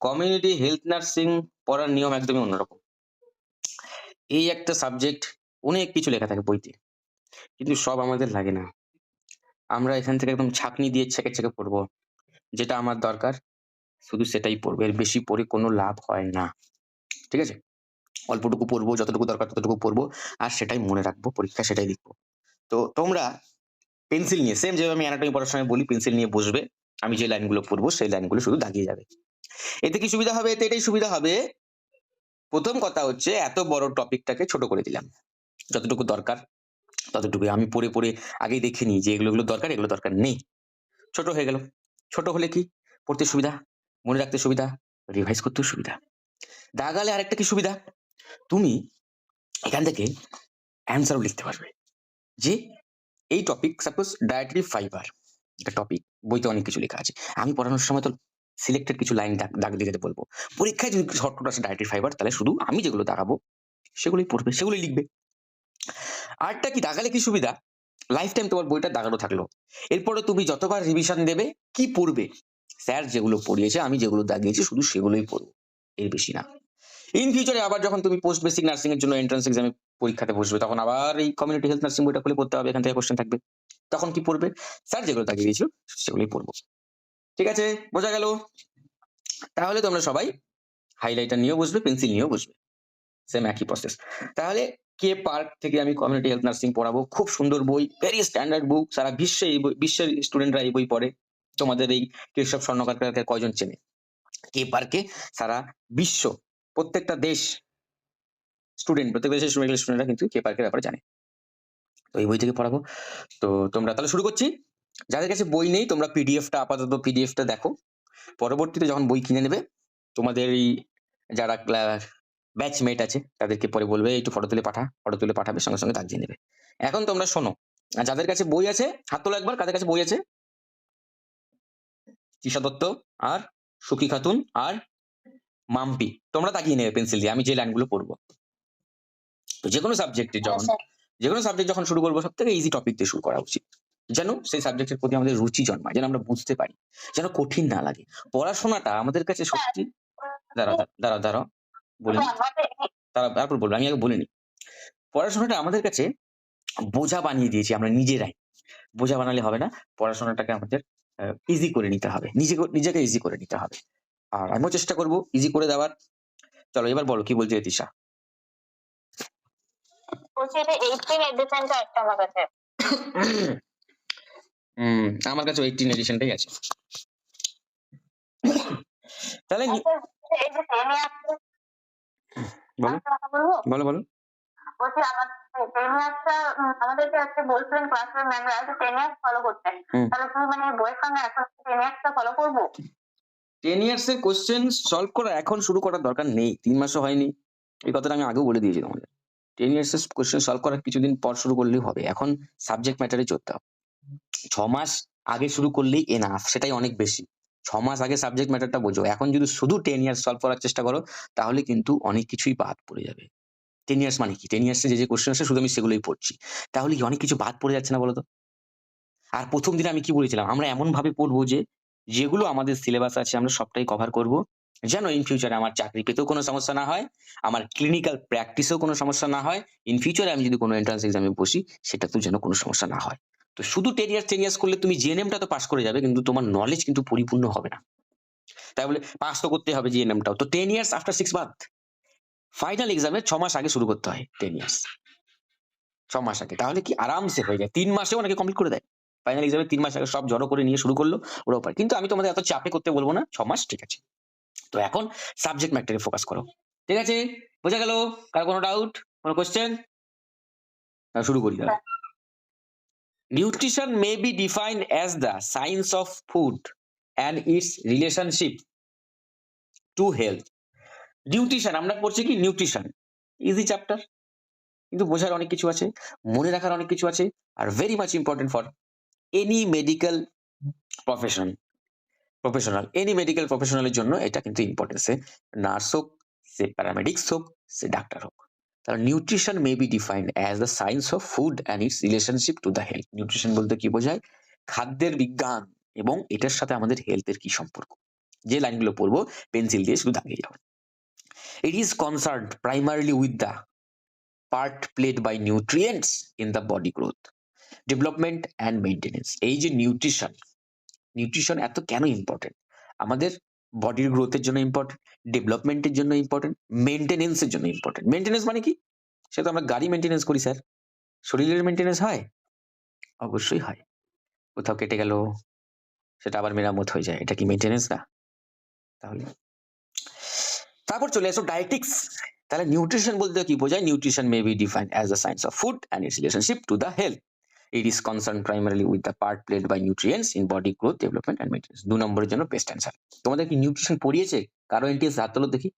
Community health nursing পড়ার নিয়ম একদমই অন্যরকম। এই একটা সাবজেক্ট অনেক কিছু লেখা থাকে বইতে, কিন্তু সব আমাদের লাগে না। আমরা এখান থেকে একদম ছাকনি দিয়ে ছেঁকে ছেঁকে পড়ব, যেটা আমার দরকার, শুধু সেটাই পড়ব, এর বেশি পড়ে কোনো লাভ হয় না। ঠিক আছে? অল্পটুকু পড়ব, যতটুকু দরকার ততটুকু পড়ব, আর সেটাই মনে রাখব, পরীক্ষা সেটাই লিখব। তো তোমরা পেন্সিল নিয়ে সেম যেভাবে আমি অ্যানাটমি পড়ার সময় বলি পেন্সিল নিয়ে বসবে, আমি যে লাইনগুলো পড়ব, সেই লাইনগুলো শুধু দাগিয়ে যাবে। এতে কি সুবিধা হবে? এতে এটাই সুবিধা হবে। প্রথম কথা হচ্ছে এত বড় টপিকটাকে ছোট করে দিলাম। যতটুকু দরকার, ততটুকু। আমি পড়ে পড়ে আগেই দেখে নিই যে এগুলো দরকার এগুলো দরকার নেই। ছোট হয়ে গেল। ছোট হলে কি? পড়তে সুবিধা? মনে রাখতে সুবিধা? রিভাইজ করতেও সুবিধা। দাগালে আরেকটা কি সুবিধা? তুমি এখান থেকে অ্যান্সারও লিখতে পারবে। যে এই টপিক সাপোজ ডায়েটারি ফাইবার একটা টপিক বইতে অনেক কিছু লেখা আছে। আমি পড়ানোর সময় তো সিলেক্টেড কিছু লাইন দাগ দিয়ে যেতে বলব। পরীক্ষায় যদি শর্টকট আসে ডায়েটারি ফাইবার তাহলে শুধু আমি যেগুলো দাগাবো সেগুলোই পড়বে, সেগুলোই লিখবে। আরটা কি দাগালে কি সুবিধা? লাইফ টাইম তোমার বইটা দাগানো থাকল। এরপরে তুমি যতবার রিভিশন দেবে, কি পড়বে? স্যার যেগুলো পড়িয়েছে, আমি যেগুলো দাগিয়েছি শুধু সেগুলোই পড়ব। এর বেশি না। ইন ফিউচারে আবার যখন তুমি পোস্ট বেসিক নার্সিং এর জন্য এন্ট্রান্স এক্সামে পরীক্ষাতে বসবে, তখন আবার এই কমিউনিটি হেলথ নার্সিং বইটা খুলে পড়তে হবে, এখান থেকে কোশ্চেন থাকবে। তখন কি পড়বে? স্যার যেগুলো দাগিয়ে দিয়েছিল সেগুলোই পড়ব। ঠিক আছে? বোঝা গেল? তাহলে তোমরা সবাই হাইলাইটার নিয়েও বসবে পেন্সিল নিয়েও বসবে সেম একই প্রসেস তাহলে কে পার্ক থেকে আমি কমিউনিটি হেলথ নার্সিং পড়াবো? খুব সুন্দর বই ভেরি স্ট্যান্ডার্ড বুক সারা বিশ্বে এই বই, বিশ্বের স্টুডেন্টরা এই বই পড়ে। তোমাদের এই কেশব স্বর্ণকারকে কয়জন চেনে? কে পার্কে সারা বিশ্ব, প্রত্যেকটা দেশ স্টুডেন্ট প্রত্যেক দেশের স্টুডেন্টরা কিন্তু কে পার্কের ব্যাপারে জানে। তো এই বই থেকে পড়াবো। তো তোমরা তাহলে শুরু করছি। যাদের কাছে বই নেই তোমরা পিডিএফটা আপাতত পিডিএফটা দেখো। পরবর্তীতে যখন বই কিনে নেবে তোমাদের এই যারা ব্যাচমেট আছে তাদেরকে পরে বলবে একটু ফটো তুলে পাঠা ফটো তুলে পাঠাবে সঙ্গে সঙ্গে দাগিয়ে নেবে। এখন তোমরা শোনো আর যাদের কাছে বই আছে হাত তোলো একবার কাদের কাছে বই আছে? তিশা দত্ত আর সুখী খাতুন আর মাম্পি তোমরা তাকিয়ে নেবে পেন্সিল দিয়ে আমি যে লাইনগুলো পড়ব। তো যে কোনো সাবজেক্টে যখন যে কোনো সাবজেক্ট যখন শুরু করব সব থেকে ইজি টপিক দিয়ে শুরু করা উচিত। যেন সেই সাবজেক্টের প্রতি আমাদের রুচি জন্মায় যেন আমরা বুঝতে পারি যেন কঠিন না লাগে। পড়াশোনাটা আমাদের কাছে সত্যি দাঁড়া দাঁড়া দাঁড়া বলিনি তারা তারপর বলব আমি আগে বলিনি পড়াশোনাটা আমাদের কাছে বোঝা বানিয়ে দিয়েছি আমরা নিজেরাই। বোঝা বানালে হবে না পড়াশোনাটাকে আমাদের ইজি করে নিতে হবে। নিজে নিজেকে ইজি করে নিতে হবে। আর আমিও চেষ্টা করব ইজি করে দেওয়ার। চলো এবার বলো কি বলছে তিশা বলছি এটা 18 এডিশনটা একটা আমার কাছে। হুম আমার কাছে এইটিন এডিশনটাই আছে। তাহলে আচ্ছা, এই যে টেনে আসছে বলো। বলো বলো। বলছি আমাদেরকে আজকে বলছিলেন ক্লাসের ম্যামরা যে টেনে ফলো করতে। তাহলে তুমি মানে বইয়ের সঙ্গে এখন টেনে আসটা ফলো করব? টেন ইয়ার্স এর কোশ্চেন সলভ করা এখন শুরু করার দরকার নেই তিন মাসও হয়নি। এই কথাটা আমি আগেও বলে দিয়েছি তোমাদের। টেন ইয়ার্স এর কোশ্চেন সলভ করার কিছুদিন পর শুরু করলেই হবে। এখন সাবজেক্ট ম্যাটারে চলতে হবে। ছ মাস আগে শুরু করলেই এনাফ সেটাই অনেক বেশি। ছ মাস আগে সাবজেক্ট ম্যাটারটা বোঝো। এখন যদি শুধু টেন ইয়ার্স সলভ করার চেষ্টা করো, তাহলে কিন্তু অনেক কিছুই বাদ পড়ে যাবে। টেন ইয়ার্স মানে কি? টেন ইয়ার্সে যে যে কোশ্চেন আসে, শুধু আমি সেগুলোই পড়ছি। তাহলে কি অনেক কিছু বাদ পড়ে যাচ্ছে না বলতো? আর প্রথম দিনে আমি কি বলেছিলাম? আমরা এমন ভাবে পড়ব যে, যেগুলো আমাদের সিলেবাস আছে, আমরা সবটাই কভার করব। যেন ইন ফিউচারে আমার চাকরি পেতেও কোনো সমস্যা না হয়, আমার ক্লিনিক্যাল প্র্যাকটিসেও কোনো সমস্যা না হয় ইন ফিউচারে আমি যদি কোনো এন্ট্রান্স এক্সামে বসি সেটা সেটাতেও যেন কোনো সমস্যা না হয়। তো শুধু টেন ইয়ার্স টেন ইয়ার্স করলে তুমি জিএনএমটা তো পাস করে যাবে, কিন্তু তোমার নলেজ কিন্তু পরিপূর্ণ হবে না। তাই বলে পাস তো করতে হবে জিএনএমটাও তো ten years after six month final এক্সামে ছ মাস আগে শুরু করতে হয় টেন ইয়ার্স ছ মাস আগে, তাহলে কি আরামসে হয়ে যায়। তিন মাসেও অনেকে কমপ্লিট করে দেয়। ফাইনাল এক্সামে তিন মাস আগে সব জড়ো করে নিয়ে শুরু করল ওরাও পারে কিন্তু আমি তোমাদের এত চাপে করতে বলব না, ছ মাস ঠিক আছে। তো এখন সাবজেক্ট ম্যাটারে ফোকাস করো। ঠিক আছে? বোঝা গেল? কার কোনো ডাউট কোনো কোয়েশ্চেন শুরু করি তাহলে। Nutrition may be defined as the science of food and its relationship to health nutrition আমরা পড়ছি কি নিউট্রিশন ইজি চ্যাপ্টার কিন্তু বোঝার অনেক কিছু আছে, মনে রাখার অনেক কিছু আছে, আর very much important for any medical profession professional any medical প্রফেশনালের জন্য এটা কিন্তু ইম্পর্টেন্ট সে নার্স হোক, সে প্যারামেডিক্স হোক, সে ডাক্তার হোক। তাহলে nutrition may be defined as the science of food and its relationship to the health nutrition বলতে কি বোঝায়? খাদ্যের বিজ্ঞান এবং এটার সাথে আমাদের হেলথের কি সম্পর্ক? যে লাইনগুলো পড়ব পেন্সিল দিয়ে শুধু দাগিয়ে যাব it is concern primarily with the part played by nutrients in the body growth development and maintenance এই যে নিউট্রিশন নিউট্রিশন এত কেন ইম্পর্টেন্ট আমাদের বডির গ্রোথের জন্য ইম্পর্টেন্ট ডেভেলপমেন্টের জন্য ইম্পর্টেন্ট মেনটেনেন্সের জন্য ইম্পর্টেন্ট মেনটেনেন্স মানে কি? সে তো আমরা গাড়ি মেনটেনেন্স করি স্যার শরীরের মেনটেনেন্স হয়? অবশ্যই হয়। কোথাও কেটে গেল, সেটা আবার মেরামত হয়ে যায়। এটা কি মেনটেনেন্স না? তাহলে তারপর চলে আসো ডায়েটিক্স তাহলে নিউট্রিশন বলতে কি বোঝায়? Nutrition may be defined as the science of food and its relationship to the health it is concern primarily with the part played by nutrients in body growth development and maintenance দু নম্বরের জন্য best answer তোমাদের কি nutrition পড়িয়েছে? কারও NTS হাত তোলো দেখি।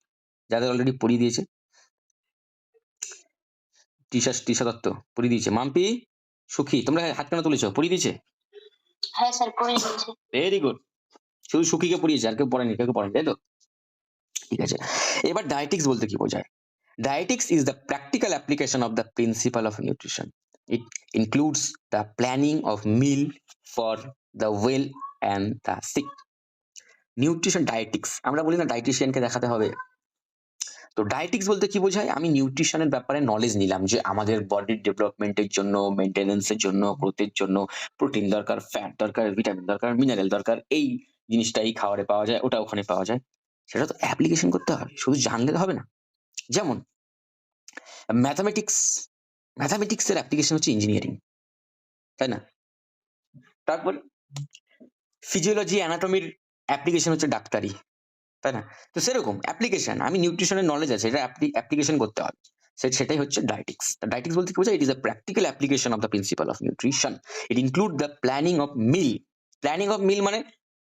যাদের অলরেডি পড়িয়ে দিয়েছে। টিশা টিশা দত্ত পড়িয়ে দিয়েছে। মাম্পি সুখী তোমরা হাত কেন তুলেছো? পড়িয়ে দিয়েছে? হ্যাঁ স্যার পড়ে দিয়েছি। ভেরি গুড শুধু সুখীকে পড়িয়েছে আর কেউ পড়েনি কেউ পড়েনি তাই তো? ঠিক আছে। এবার ডায়েটিক্স বলতে কি বোঝায়? Dietetics is the practical application of the principal of nutrition it includes the planning of meal for the well and the sick nutrition dietetics আমরা বলি না ডায়েটিশিয়ানকে দেখাতে হবে। তো ডায়েটিক্স বলতে কি বোঝায়? আমি নিউট্রিশনের ব্যাপারে নলেজ নিলাম যে আমাদের বডির ডেভেলপমেন্টের জন্য মেনটেনেন্সের জন্য গ্রোথের জন্য প্রোটিন দরকার ফ্যাট দরকার ভিটামিন দরকার মিনারেল দরকার, এই জিনিসটা এই খাবারে পাওয়া যায়, ওটা ওখানে পাওয়া যায়। সেটা তো অ্যাপ্লিকেশন করতে হবে, শুধু জানলে হবে না। যেমন ম্যাথামেটিক্স ম্যাথামেটিক্সের অ্যাপ্লিকেশন হচ্ছে ইঞ্জিনিয়ারিং তাই না? তারপর ফিজিওলজি অ্যানাটমির অ্যাপ্লিকেশন হচ্ছে ডাক্তারি, তাই না? তো সেরকম অ্যাপ্লিকেশন আমি নিউট্রিশনের নলেজ আছে, এটা অ্যাপ্লিকেশন করতে হবে। সেটাই হচ্ছে ডায়েটিক্স ডায়েটিক্স বলতে কি বোঝায়? It is a practical application of the principal of nutrition it include the planning of meal planning of meal মানে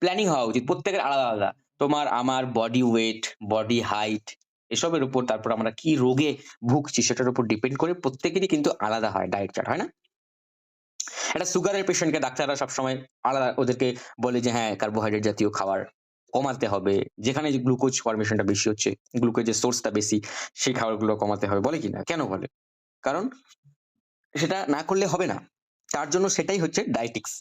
প্ল্যানিং হওয়া উচিত। প্রত্যেকের আলাদা আলাদা। তোমার, আমার বডি ওয়েট বডি হাইট এসবের উপর তারপর আমরা কি রোগে ভুগছি সেটার উপর ডিপেন্ড করে প্রত্যেকেরই কিন্তু আলাদা হয় ডায়েট চার্ট হয় না? একটা সুগারের পেশেন্টকে ডাক্তাররা সবসময় আলাদা ওদেরকে বলে যে হ্যাঁ কার্বোহাইড্রেট জাতীয় খাবার কমাতে হবে। যেখানে গ্লুকোজ ফরমেশনটা বেশি হচ্ছে গ্লুকোজের সোর্সটা বেশি, সেই খাবারগুলো কমাতে হবে। বলে কি না কেন বলে? কারণ সেটা না করলে হবে না। তার জন্য সেটাই হচ্ছে ডায়েটিক্স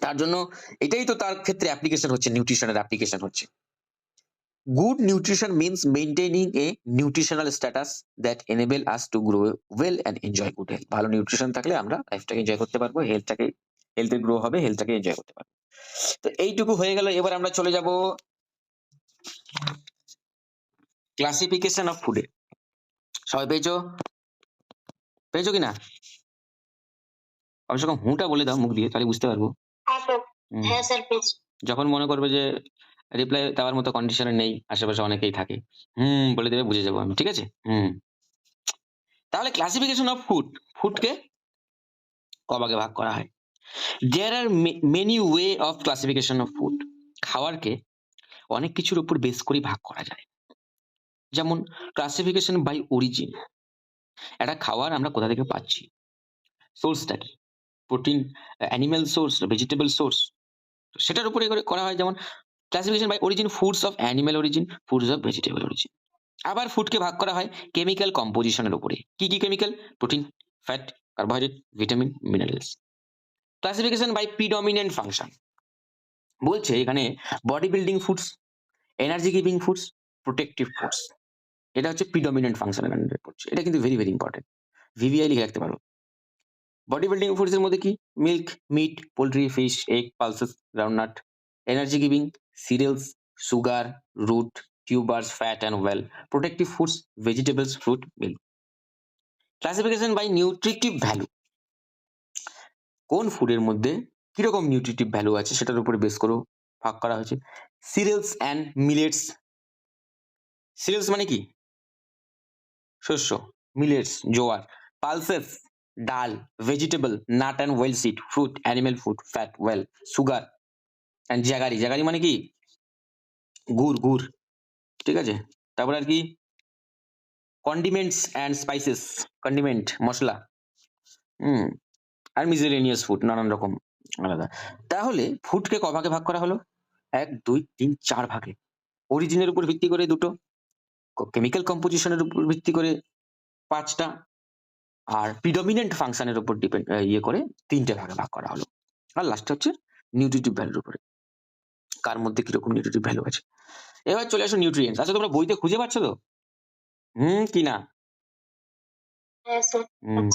তার জন্য এটাই তো তার ক্ষেত্রে অ্যাপ্লিকেশন হচ্ছে নিউট্রিশনের অ্যাপ্লিকেশন হচ্ছে। Good nutrition means maintaining a nutritional status that enable us to grow well and enjoy good health ভালো নিউট্রিশন থাকলে আমরা লাইফটাকে এনজয় করতে পারব হেলথটাকে হেলথের গ্রো হবে হেলথটাকে এনজয় করতে পারব। তো এইটুকু হয়ে গেল এবার আমরা চলে যাব ক্লাসিফিকেশন অফ ফুডে সবাই পেয়েছ? পেয়েছ কি না কমসে কম হুঁটা বলে দাও মুখ দিয়ে তাহলে বুঝতে পারব। হ্যাঁ যখন মনে করবে যে রিপ্লাই দেওয়ার মতো কন্ডিশনে নেই। আশেপাশে অনেকেই থাকে। হুম, বলে দেবে, বুঝে যাব আমি, ঠিক আছে? হুম। তাহলে ক্লাসিফিকেশন অফ ফুড ফুডকে কভাগে ভাগ করা হয়? There are many way of classification of food খাওয়ারকে অনেক কিছুর উপর বেস করে ভাগ করা যায়। যেমন ক্লাসিফিকেশন বাই অরিজিন একটা খাওয়ার আমরা কোথা থেকে পাচ্ছি? সোর্সটা কি? Protein animal source vegetable source সেটার উপরে করা হয়, যেমন classification by origin foods of animal origin foods of vegetable origin আবার ফুডকে ভাগ করা হয় কেমিক্যাল কম্পোজিশনের উপরে। কি কি chemical protein fat carbohydrate vitamin minerals classification by predominant function বলছে এখানে body building foods energy giving foods protective foods এটা হচ্ছে প্রিডমিনেন্ট ফাংশন আন্ডারে পড়ছে এটা কিন্তু ভেরি ভেরি ইম্পর্টেন্ট ভিভিআই লিখে রাখতে পারো। বডি বিল্ডিং ফুডস এর মধ্যে কি? Milk meat poultry fish egg pulses groundnut energy giving cereals sugar root tubers fat and oil protective foods vegetables fruit milk classification by nutritive value কোন ফুডের মধ্যে কীরকম নিউট্রিটিভ ভ্যালু আছে সেটার উপরে বেস করেও ভাগ করা হয়েছে? সিরিয়ালস অ্যান্ড মিলেটস সিরিয়ালস মানে কি? শস্য millets jowar pulses dal vegetable nut and oil seed fruit animal food fat oil sugar and jaggery jaggery মানে কি? গুড় গুড়, ঠিক আছে? তারপর আর কি? কন্ডিমেন্টস অ্যান্ড স্পাইসেস কন্ডিমেন্ট মশলা, হুম, আর মিজেলেনিয়াস ফুড নানান রকম, আলাদা। তাহলে ফুডকে ক ভাগে ভাগ করা হলো? এক, দুই, তিন, চার ভাগে। অরিজিনের উপর ভিত্তি করে দুটো কেমিক্যাল কম্পোজিশনের উপর ভিত্তি করে পাঁচটা, আর প্রিডমিনেন্ট ফাংশনের উপর ডিপেন্ড ইয়ে করে তিনটে ভাগে ভাগ করা হলো। আর লাস্ট হচ্ছে নিউট্রিটিভ ভ্যালুর উপরে। কার মধ্যে কীরকম নিউট্রিটিভ ভ্যালু আছে। এবার চলে আসো নিউট্রিয়েন্টস আচ্ছা তোমরা বইতে খুঁজে পাচ্ছ তো? হুম কি না? হুম